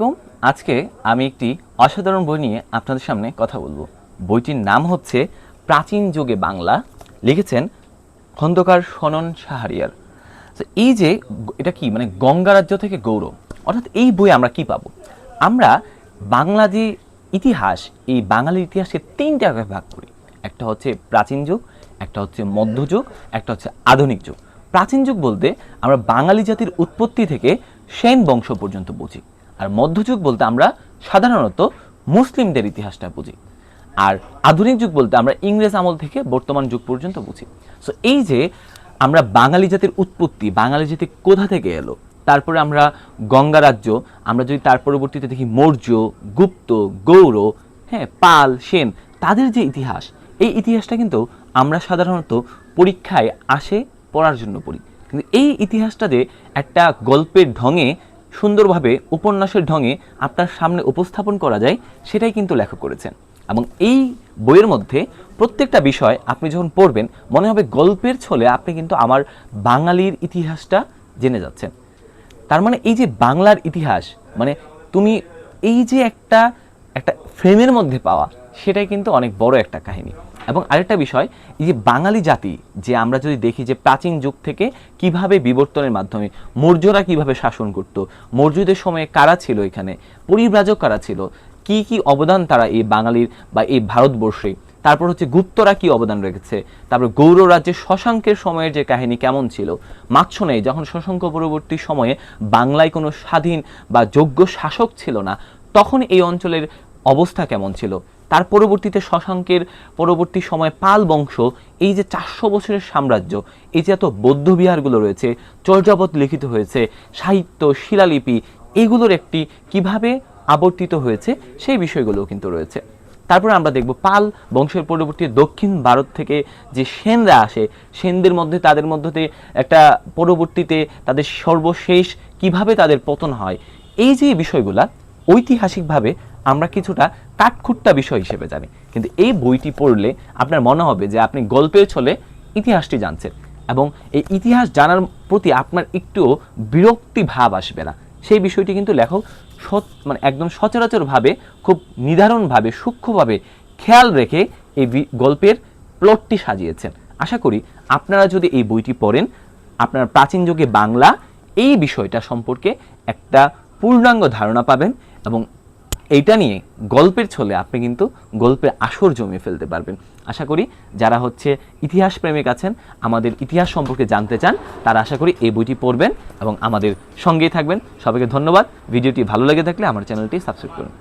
আলাইকুম। আজকে আমি একটি অসাধারণ বই নিয়ে আপনাদের সামনে কথা বলব। বইটির নাম হচ্ছে প্রাচীন যুগে বাংলা। লিখেছেন খন্দকার সনন সাহারিয়ার এই যে এটা কি? মানে গঙ্গা রাজ্য থেকে গৌরব। অর্থাৎ এই বই আমরা কি পাবো? আমরা বাংলা যে ইতিহাস, এই বাঙালির ইতিহাসকে তিনটা ভাগ করি। একটা হচ্ছে প্রাচীন যুগ, একটা হচ্ছে মধ্যযুগ একটা হচ্ছে আধুনিক যুগ। প্রাচীন যুগ বলতে আমরা বাঙালি জাতির উৎপত্তি থেকে সেন বংশ পর্যন্ত বুঝি। আর মধ্যযুগ বলতে আমরা সাধারণত মুসলিমদের ইতিহাসটা বুঝি। আর আধুনিক যুগ বলতে আমরা ইংরেজ আমল থেকে বর্তমান যুগ পর্যন্ত বুঝি। সো এই যে আমরা বাঙালি জাতির উৎপত্তি, বাঙালি জাতি কোথা থেকে এলো? তারপরে আমরা গঙ্গা রাজ্য, আমরা যদি তার পরবর্তীতে দেখি মৌর্য, গুপ্ত, গৌর হ্যাঁ পাল, সেন, তাদের যে ইতিহাস, এই ইতিহাসটা কিন্তু আমরা সাধারণত পরীক্ষায় আসে, পড়ার জন্য পড়ি। কিন্তু এই ইতিহাসটা যে একটা গল্পের ঢঙে সুন্দরভাবে উপন্যাসের ঢঙে আপনার সামনে উপস্থাপন করা যায়, সেটাই কিন্তু লেখক করেছেন। এবং এই বইয়ের মধ্যে প্রত্যেকটা বিষয় আপনি যখন পড়বেন, মনে হবে গল্পের ছলে আপনি কিন্তু আমার বাঙালির ইতিহাসটা জেনে যাচ্ছেন। তার মানে এই যে বাংলার ইতিহাস মানে তুমি এই যে একটা একটা ফ্রেমের মধ্যে পাওয়া, সেটাই কিন্তু অনেক বড় একটা কাহিনী। এবং আরেকটা বিষয়, এই যে বাঙালি জাতি, যে আমরা যদি দেখি যে প্রাচীন যুগ থেকে কীভাবে বিবর্তনের মাধ্যমে মৌর্যরা কীভাবে শাসন করত, মৌর্যদের সময়ে কারা ছিল এখানে, পরিব্রাজক কারা ছিল, কি কি অবদান তারা এই বাঙালির বা এই ভারতবর্ষে, তারপর হচ্ছে গুপ্তরা কি অবদান রেখেছে, তারপর গৌর রাজ্যে শশাঙ্কের সময়ের যে কাহিনী কেমন ছিল মাঝখানে যখন শশাঙ্ক পরবর্তী সময়ে বাংলায় কোনো স্বাধীন বা যোগ্য শাসক ছিল না তখন এই অঞ্চলের অবস্থা কেমন ছিল? তার পরবর্তীতে শশাঙ্কের পরবর্তী সময় পাল বংশ, এই যে চারশো বছরের সাম্রাজ্য, এই যে এত বৌদ্ধ বিহারগুলো রয়েছে, চর্যাপদ লিখিত হয়েছে, সাহিত্য, শিলালিপি, এগুলোর একটি কীভাবে আবর্তিত হয়েছে, সেই বিষয়গুলোও কিন্তু রয়েছে। তারপরে আমরা দেখব পাল বংশের পরবর্তী দক্ষিণ ভারত থেকে যে সেনরা আসে, সেনদের মধ্যে, তাদের মধ্যে একটা পরবর্তীতে তাদের সর্বশেষ কীভাবে তাদের পতন হয়, এই যে বিষয়গুলা ঐতিহাসিকভাবে আমরা কিছুটা কাঠখুট্টা বিষয় হিসেবে জানি। কিন্তু এই বইটি পড়লে আপনার মনে হবে যে আপনি গল্পের ছলে ইতিহাসটি জানছেন এবং এই ইতিহাস জানার প্রতি আপনার একটুও বিরক্তি ভাব আসবে না। সেই বিষয়টি কিন্তু লেখক মানে একদম সচরাচরভাবে, খুব নির্ধারণভাবে সূক্ষ্মভাবে খেয়াল রেখে এই গল্পের প্লটটি সাজিয়েছেন। আশা করি আপনারা যদি এই বইটি পড়েন, আপনার প্রাচীন যুগে বাংলা এই বিষয়টা সম্পর্কে একটা পূর্ণাঙ্গ ধারণা পাবেন এবং এইটা নিয়ে গল্পের ছলে আপনি কিন্তু গল্পের আসর জমিয়ে ফেলতে পারবেন। আশা করি যারা হচ্ছে ইতিহাস প্রেমিক আছেন, আমাদের ইতিহাস সম্পর্কে জানতে চান, তারা আশা করি এই বইটি পড়বেন এবং আমাদের সঙ্গেই থাকবেন। সবাইকে ধন্যবাদ। ভিডিওটি ভালো লেগে থাকলে আমার চ্যানেলটি সাবস্ক্রাইব করুন।